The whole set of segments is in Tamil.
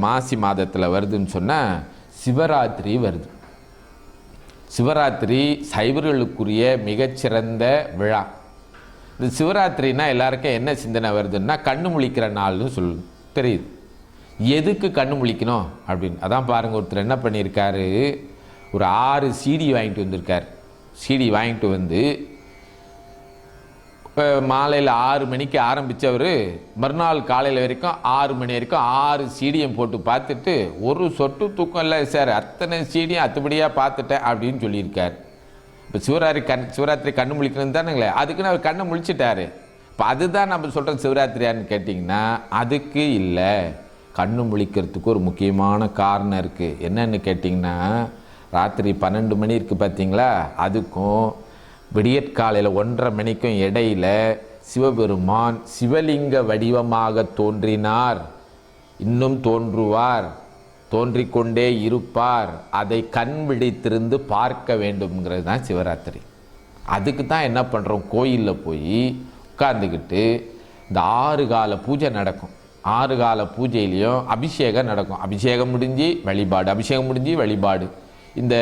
மாசி மாதத்தில் வருதுன்னு சொன்னால் சிவராத்திரி வருது. சிவராத்திரி சைவர்களுக்குரிய மிகச்சிறந்த விழா. இந்த சிவராத்திரினா எல்லாருக்கும் என்ன சிந்தனை வருதுன்னா கண்ணு முழிக்கிற நாள்னு சொல் தெரியுது. எதுக்கு கண்ணு முழிக்கணும் அப்படின்னு? அதான் பாருங்கள் ஒருத்தர் என்ன பண்ணியிருக்காரு? ஒரு ஆறு சீடி வாங்கிட்டு வந்திருக்கார். சீடி வாங்கிட்டு வந்து இப்போ மாலையில் ஆறு மணிக்கு ஆரம்பித்தவர் மறுநாள் காலையில் வரைக்கும் ஆறு மணி வரைக்கும் ஆறு சீடியம் போட்டு பார்த்துட்டு ஒரு சொட்டு தூக்கம் இல்லை சார் அத்தனை சீடியும் அத்துபடியாக பார்த்துட்டேன் அப்படின்னு சொல்லியிருக்கார். இப்போ சிவராத்திரி கண் சிவராத்திரி கண்ணு முழிக்கணும் தானுங்களே அதுக்குன்னு அவர் கண்ணை முழிச்சிட்டாரு. இப்போ அதுதான் நம்ம சொல்கிறோம் சிவராத்திரியான்னு கேட்டிங்கன்னா அதுக்கு இல்லை. கண்ணு முழிக்கிறதுக்கு ஒரு முக்கியமான காரணம் இருக்குது என்னன்னு கேட்டிங்கன்னா ராத்திரி பன்னெண்டு மணி இருக்குது பார்த்தீங்களா அதுக்கும் விடியற்காலையில் ஒன்றரை மணிக்கும் இடையில சிவபெருமான் சிவலிங்க வடிவமாக தோன்றினார். இன்னும் தோன்றுவார் தோன்றிக்கொண்டே இருப்பார். அதை கண் விழித்திருந்து பார்க்க வேண்டும்ங்கிறது தான் சிவராத்திரி. அதுக்கு தான் என்ன பண்ணுறோம் கோயிலில் போய் உட்காந்துக்கிட்டு இந்த ஆறு கால பூஜை நடக்கும். ஆறு கால பூஜையிலையும் அபிஷேகம் நடக்கும். அபிஷேகம் முடிஞ்சு வழிபாடு. அபிஷேகம் முடிஞ்சு வழிபாடு. இந்த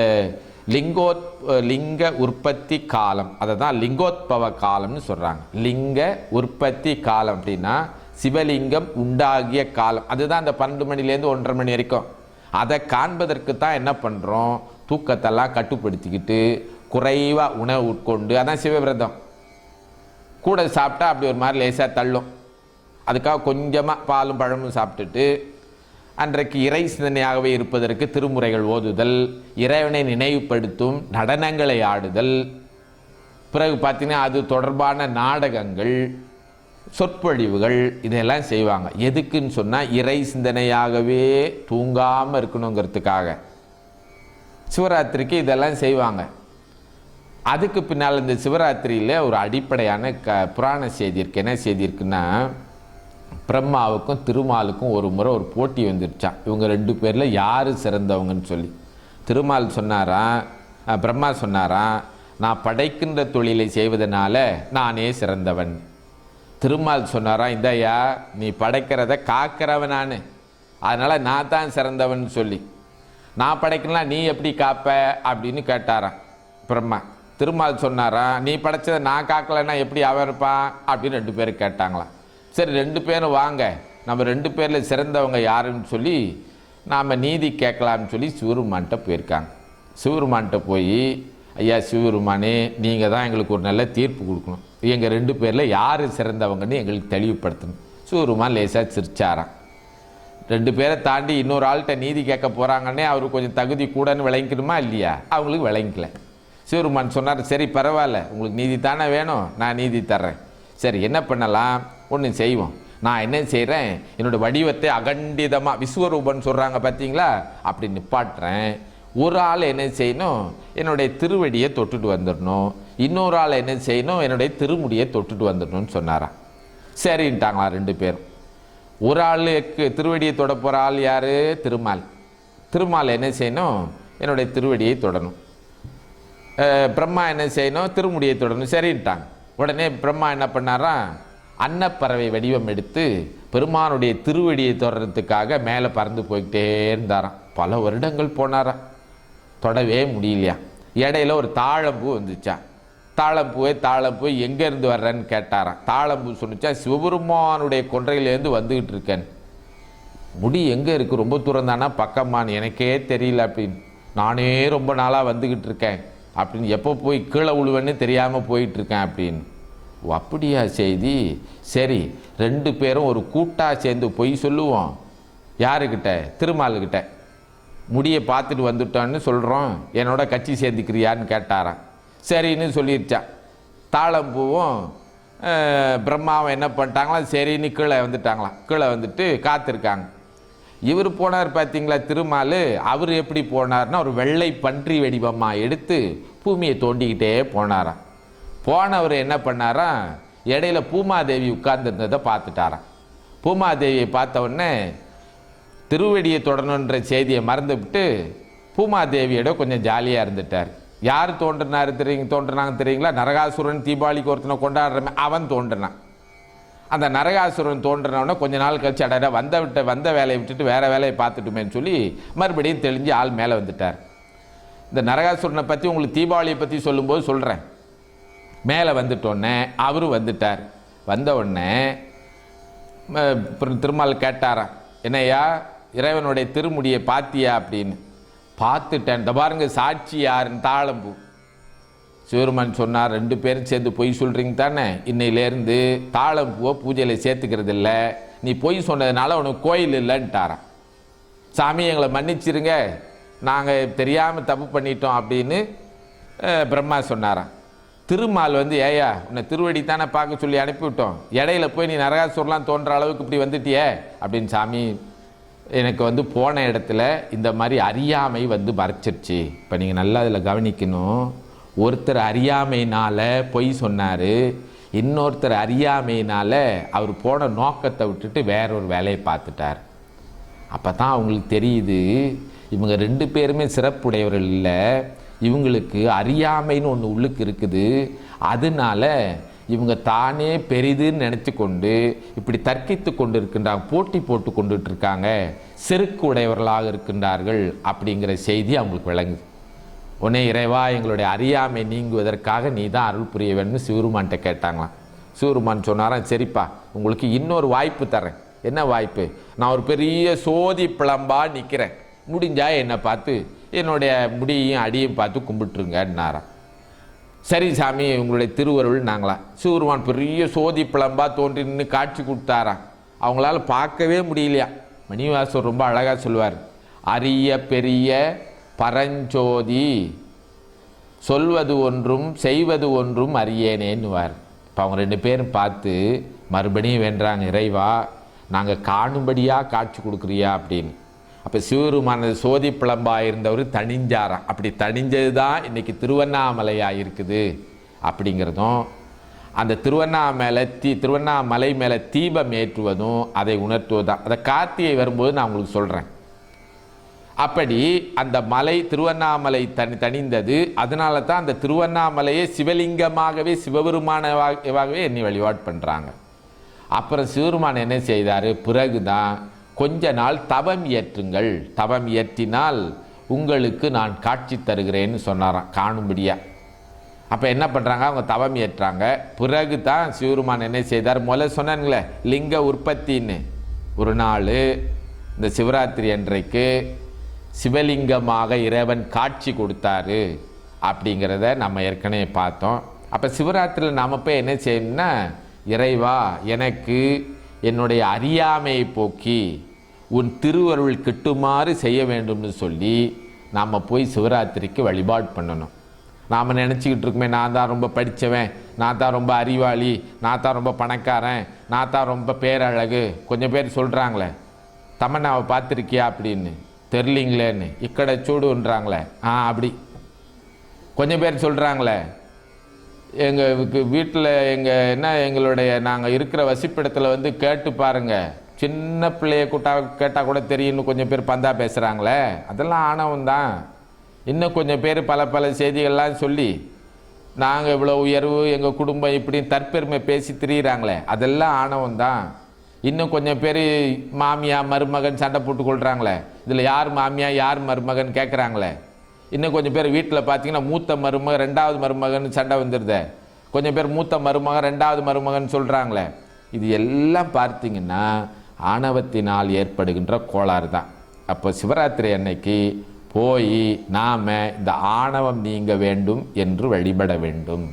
லிங்கோத் லிங்க உற்பத்தி காலம். அதை தான் லிங்கோத்பவ காலம்னு சொல்கிறாங்க லிங்க உற்பத்தி காலம் அப்படின்னா சிவலிங்கம் உண்டாகிய காலம். அதுதான் அந்த பன்னெண்டு மணிலேருந்து ஒன்றரை மணி வரைக்கும். அதை காண்பதற்கு தான் என்ன பண்ணுறோம் தூக்கத்தெல்லாம் கட்டுப்படுத்திக்கிட்டு குறைவாக உணவு உட்கொண்டு அதான் சிவவிரதம். கூட சாப்பிட்டா அப்படி ஒரு மாதிரி லேசாக தள்ளும். அதுக்காக கொஞ்சமாக பாலும் பழமும் சாப்பிட்டுட்டு அன்றைக்கு இறை சிந்தனையாகவே இருப்பதற்கு திருமுறைகள் ஓதுதல் இறைவனை நினைவுபடுத்தும் நடனங்களை ஆடுதல் பிறகு பார்த்தீங்கன்னா அது தொடர்பான நாடகங்கள் சொற்பொழிவுகள் இதெல்லாம் செய்வாங்க. எதுக்குன்னு சொன்னால் இறை சிந்தனையாகவே தூங்காமல் இருக்கணுங்கிறதுக்காக. சிவராத்திரிக்கு இதெல்லாம் செய்வாங்க. அதுக்கு பின்னால் இந்த சிவராத்திரியில் ஒரு அடிப்படையான க புராண செய்தி இருக்குது என்ன செய்தி இருக்குன்னா பிரம்மாவுக்கும் திருமாலுக்கும் ஒரு முறை ஒரு போட்டி வந்துருச்சான் இவங்க ரெண்டு பேரில் யார் சிறந்தவங்கன்னு சொல்லி. திருமால் சொன்னாராம் பிரம்மா சொன்னாராம் நான் படைக்கின்ற தொழிலை செய்வதனால நானே சிறந்தவன். திருமால் சொன்னாராம் இதையா நீ படைக்கிறத காக்கிறவன் நான். அதனால் நான் தான் சிறந்தவன் சொல்லி. நான் படைக்கலாம் நீ எப்படி காப்ப? அப்படின்னு கேட்டாராம் பிரம்மா. திருமால் சொன்னாராம் நீ படைச்சதை நான் காக்கலைன்னா எப்படி அவன் இருப்பான்? அப்படின்னு ரெண்டு பேரும் கேட்டாங்களாம். சரி ரெண்டு பேரும் வாங்க. நம்ம ரெண்டு பேரில் சிறந்தவங்க யாருன்னு சொல்லி நாம் நீதி கேட்கலாம்னு சொல்லி சிவருமான்கிட்ட போயிருக்காங்க. சிவருமான்கிட்ட போய் ஐயா சிவருமானே நீங்கள் தான் எங்களுக்கு ஒரு நல்ல தீர்ப்பு கொடுக்கணும். எங்கள் ரெண்டு பேரில் யார் சிறந்தவங்கன்னு எங்களுக்கு தெளிவுபடுத்தணும். சிவருமான் லேசாக சிரிச்சாராம். ரெண்டு பேரை தாண்டி இன்னொரு ஆள்கிட்ட நீதி கேட்க போகிறாங்கன்னே அவர் கொஞ்சம் தகுதி கூடன்னு விளங்கிக்கணுமா இல்லையா? அவங்களுக்கு விளங்கிக்கல. சிவருமான் சொன்னார் சரி பரவாயில்ல. உங்களுக்கு நீதி தானே வேணும். நான் நீதி தர்றேன். சரி என்ன பண்ணலாம்? ஒன்று செய்வோம். நான் என்ன செய்கிறேன் என்னோட வடிவத்தை அகண்டிதமாக விஸ்வரூபன் சொல்கிறாங்க பார்த்தீங்களா அப்படி நிப்பாட்டுறேன். ஒரு ஆள் என்ன செய்யணும்? என்னுடைய திருவடியை தொட்டுட்டு வந்துடணும். இன்னொரு ஆள் என்ன செய்யணும்? என்னுடைய திருமுடியை தொட்டுட்டு வந்துடணும்னு சொன்னாராம் சரின்ட்டாங்களா ரெண்டு பேரும். ஒரு ஆளுக்கு திருவடியை தொட போகிற ஆள் யார்? திருமால். திருமால் என்ன செய்யணும்? என்னுடைய திருவடியை தொடணும். பிரம்மா என்ன செய்யணும்? திருமுடியை தொடணும். சரின்ட்டாங்க. உடனே பிரம்மா என்ன பண்ணாராம் அன்னப்பறவை வடிவம் எடுத்து பெருமானுடைய திருவடியை தொடர்றதுக்காக மேலே பறந்து போய்கிட்டே இருந்தாராம். பல வருடங்கள் போனாராம். தொடவே முடியலையா? இடையில ஒரு தாழம்பூ வந்துச்சா? தாழம்பூவே தாழம்பூ எங்கேருந்து வர்றேன்னு கேட்டாராம். தாழம்பூ சொன்னிச்சா சிவபெருமானுடைய கொன்றையிலேருந்து வந்துக்கிட்டு இருக்கேன். முடி எங்கே இருக்குது ரொம்ப தூரம் தானா? பக்கமான்னு எனக்கே தெரியல அப்படின்னு. நானே ரொம்ப நாளாக வந்துக்கிட்டு இருக்கேன். அப்படின்னு எப்போ போய் கீழே விழுவேன்னு தெரியாமல் போயிட்டுருக்கேன் அப்படின்னு. ஓ அப்படியா செய்தி? சரி ரெண்டு பேரும் ஒரு கூட்டாக சேர்ந்து பொய் சொல்லுவோம். யாருக்கிட்ட திருமாலுக்கிட்ட முடியை பார்த்துட்டு வந்துட்டோன்னு சொல்கிறோம் என்னோட கட்சி சேர்ந்துக்கிறியான்னு கேட்டாராம். சரின்னு சொல்லிருச்சான் தாளம்பூவும் பிரம்மாவும் என்ன பண்ணிட்டாங்களாம் சரின்னு கீழே வந்துட்டாங்களாம். கீழே வந்துட்டு காத்திருக்காங்க. இவர் போனார் பார்த்தீங்களா திருமால்? அவர் எப்படி போனார்னா ஒரு வெள்ளை பன்றி வடிவமாக எடுத்து பூமியை தோண்டிக்கிட்டே போனாராம். போனவர் என்ன பண்ணாராம் இடையில பூமாதேவி உட்கார்ந்துருந்ததை பார்த்துட்டாராம். பூமாதேவியை பார்த்த உடனே திருவடியை தொடரணுன்ற செய்தியை மறந்துவிட்டு பூமாதேவியோட கொஞ்சம் ஜாலியாக இருந்துட்டார். யார் தோன்றினார் தெரியுங்க தோன்றினாங்க தெரியுங்களா? நரகாசுரன் தீபாவளிக்கு ஒருத்தனை கொண்டாடுறமே அவன் தோன்றினான். அந்த நரகாசுரன் தோன்றினவுடனே கொஞ்ச நாள் கழிச்சு அடடா வந்த விட்ட வந்த வேலையை விட்டுட்டு வேறு வேலையை பார்த்துட்டுமேன்னு சொல்லி மறுபடியும் தெளிஞ்சு ஆள் மேலே வந்துட்டார். இந்த நரகாசுரனை பற்றி உங்களுக்கு தீபாவளியை பற்றி சொல்லும்போது சொல்கிறேன் மேலே வந்துட்டோன்னே அவரும் வந்துட்டார். வந்த உடனே அப்புறம் திருமால் கேட்டாராம் என்னய்யா இறைவனுடைய திருமுடியை பாத்தியா? அப்படின்னு. பார்த்துட்டேன். இந்த பாருங்க சாட்சி யாருன்னு தாளம்பு. சிவருமான் சொன்னார் ரெண்டு பேரும் சேர்ந்து பொய் சொல்கிறீங்க தானே? இன்னையிலேருந்து தாளம்பூவை பூஜையில் சேர்த்துக்கிறது இல்லை நீ பொய் சொன்னதுனால உனக்கு கோயில் இல்லைன்ட்டாரான் சாமி எங்களை மன்னிச்சிருங்க. நாங்கள் தெரியாமல் தப்பு பண்ணிட்டோம் அப்படின்னு பிரம்மா சொன்னாராம். திருமால் வந்து ஏயா உன்னை திருவடி தானே பார்க்க சொல்லி அனுப்பிவிட்டோம். இடையில போய் நீ நரகாசுரலாம் தோன்ற அளவுக்கு இப்படி வந்துட்டியே? அப்படின்னு சாமி எனக்கு வந்து போன இடத்துல இந்த மாதிரி அறியாமை வந்து மறைச்சிருச்சு இப்போ நீங்கள் நல்லா அதில் கவனிக்கணும். ஒருத்தர் அறியாமைனால் பொய் சொன்னார். இன்னொருத்தர் அறியாமையினால் அவர் போன நோக்கத்தை விட்டுட்டு வேற ஒரு வேலையை பார்த்துட்டார். அப்போ தான் அவங்களுக்கு தெரியுது இவங்க ரெண்டு பேருமே சிறப்புடையவர்கள் இல்லை. இவங்களுக்கு அறியாமைன்னு ஒன்று உள்ளுக்கு இருக்குது. அதனால இவங்க தானே பெரிதுன்னு நினச்சி கொண்டு இப்படி தர்க்கித்து கொண்டு இருக்கின்றாங்க போட்டி போட்டு கொண்டுட்டு இருக்காங்க செருக்கு உடையவர்களாக இருக்கின்றார்கள் அப்படிங்கிற செய்தி அவங்களுக்கு விளங்குது. உடனே இறைவா எங்களுடைய அறியாமை நீங்குவதற்காக நீ தான் அருள் புரிய வேணும்னு சிவருமான்கிட்ட கேட்டாங்களாம். சிவருமான் சொன்னாராம் சரிப்பா உங்களுக்கு இன்னொரு வாய்ப்பு தரேன் என்ன வாய்ப்பு? நான் ஒரு பெரிய சோதி பிளம்பா நிற்கிறேன் முடிஞ்சா என்னை பார்த்து என்னுடைய முடியையும் அடியும் பார்த்து கும்பிட்டுருங்கன்னாராம் சரி சாமி உங்களுடைய திருவருள் நாங்களாம் சிவருமான் பெரிய சோதி பிளம்பாக தோன்றி நின்று காட்சி கொடுத்தாராம் அவங்களால பார்க்கவே முடியலையா. மணிவாசர் ரொம்ப அழகாக சொல்லுவார். அரிய பெரிய பரஞ்சோதி சொல்வது ஒன்றும் செய்வது ஒன்றும் அறியேனேன்னுவார் இப்போ அவங்க ரெண்டு பேரும் பார்த்து மறுபடியும் வென்றாங்க இறைவா நாங்கள் காணும்படியாக காட்சி கொடுக்குறியா அப்படின்னு. அப்போ சிவருமான சோதி பிளம்பாக இருந்தவர் தணிஞ்சாராம். அப்படி தனிஞ்சது தான் இன்றைக்கி திருவண்ணாமலையாக இருக்குது அப்படிங்கிறதும் அந்த திருவண்ணாமலை தீ திருவண்ணாமலை மேலே தீபம் ஏற்றுவதும் அதை உணர்த்துவதும் அதை கார்த்திகை வரும்போது நான் உங்களுக்கு சொல்கிறேன் அப்படி அந்த மலை திருவண்ணாமலை தனி தணிந்தது அதனால தான் அந்த திருவண்ணாமலையை சிவலிங்கமாகவே சிவபெருமானவாகவே எண்ணி வழிபாடு பண்ணுறாங்க அப்புறம் சிவபெருமான் என்ன செய்தார்? பிறகு தான் கொஞ்ச நாள் தவம் இயற்றுங்கள் தவம் இயற்றினால் உங்களுக்கு நான் காட்சி தருகிறேன்னு சொன்னாராம் காணும்படியா. அப்போ என்ன பண்ணுறாங்க அவங்க தவம் ஏற்றாங்க. பிறகு தான் சிவருமான் என்ன செய்தார்? முதல்ல சொன்னாங்களே லிங்க உற்பத்தின்னு. ஒரு நாள் இந்த சிவராத்திரி அன்றைக்கு சிவலிங்கமாக இறைவன் காட்சி கொடுத்தாரு அப்படிங்கிறத நம்ம ஏற்கனவே பார்த்தோம். அப்போ சிவராத்திரியில் நாம் போய் என்ன செய்யணும்னா இறைவா எனக்கு என்னுடைய அறியாமையை போக்கி உன் திருவருள் கிட்டுமாறு செய்ய வேண்டும்னு சொல்லி நாம் போய் சிவராத்திரிக்கு வழிபாடு பண்ணணும். நாம் நினச்சிக்கிட்டு இருக்கோமே நான் தான் ரொம்ப படித்தவன் நான் தான் ரொம்ப அறிவாளி நான் தான் ரொம்ப பணக்காரன் நான் தான் ரொம்ப பேரழகு. கொஞ்சம் பேர் சொல்கிறாங்களே தமன்னாவை பார்த்துருக்கியா? அப்படின்னு. தெரிலிங்களேன்னு. இக்கடை சூடுன்றாங்களே. ஆ அப்படி. கொஞ்சம் பேர் சொல்கிறாங்களே எங்கள் வீட்டில் எங்கள் என்ன எங்களுடைய நாங்கள் இருக்கிற வசிப்பிடத்தில் வந்து கேட்டு பாருங்க. சின்ன பிள்ளைய கூட்டா கேட்டால் கூட தெரியும்னு கொஞ்சம் பேர் பந்தா பேசுகிறாங்களே அதெல்லாம் ஆணவம் தான். இன்னும் கொஞ்சம் பேர் பல பல செய்திகள்லாம் சொல்லி நாங்கள் இவ்வளோ உயர்வு எங்கள் குடும்பம் இப்படி தற்பெருமை பேசி திரியிறாங்களே. அதெல்லாம் ஆணவம் தான். இன்னும் கொஞ்சம் பேர் மாமியா மருமகன் சண்டை போட்டு கொள்கிறாங்களே இதில் யார் மாமியா யார் மருமகன் கேட்குறாங்களே இன்னும் கொஞ்சம் பேர் வீட்டில் பார்த்தீங்கன்னா மூத்த மருமகன் ரெண்டாவது மருமகன் சண்டை வந்துடுதே கொஞ்சம் பேர் மூத்த மருமகன் ரெண்டாவது மருமகன் சொல்கிறாங்களே இது எல்லாம் பார்த்தீங்கன்னா ஆணவத்தினால் ஏற்படுகின்ற கோளாறு தான் அப்போ சிவராத்திரி அன்னைக்கு போய் நாம் இந்த ஆணவம் நீங்க வேண்டும் என்று வழிபட வேண்டும்.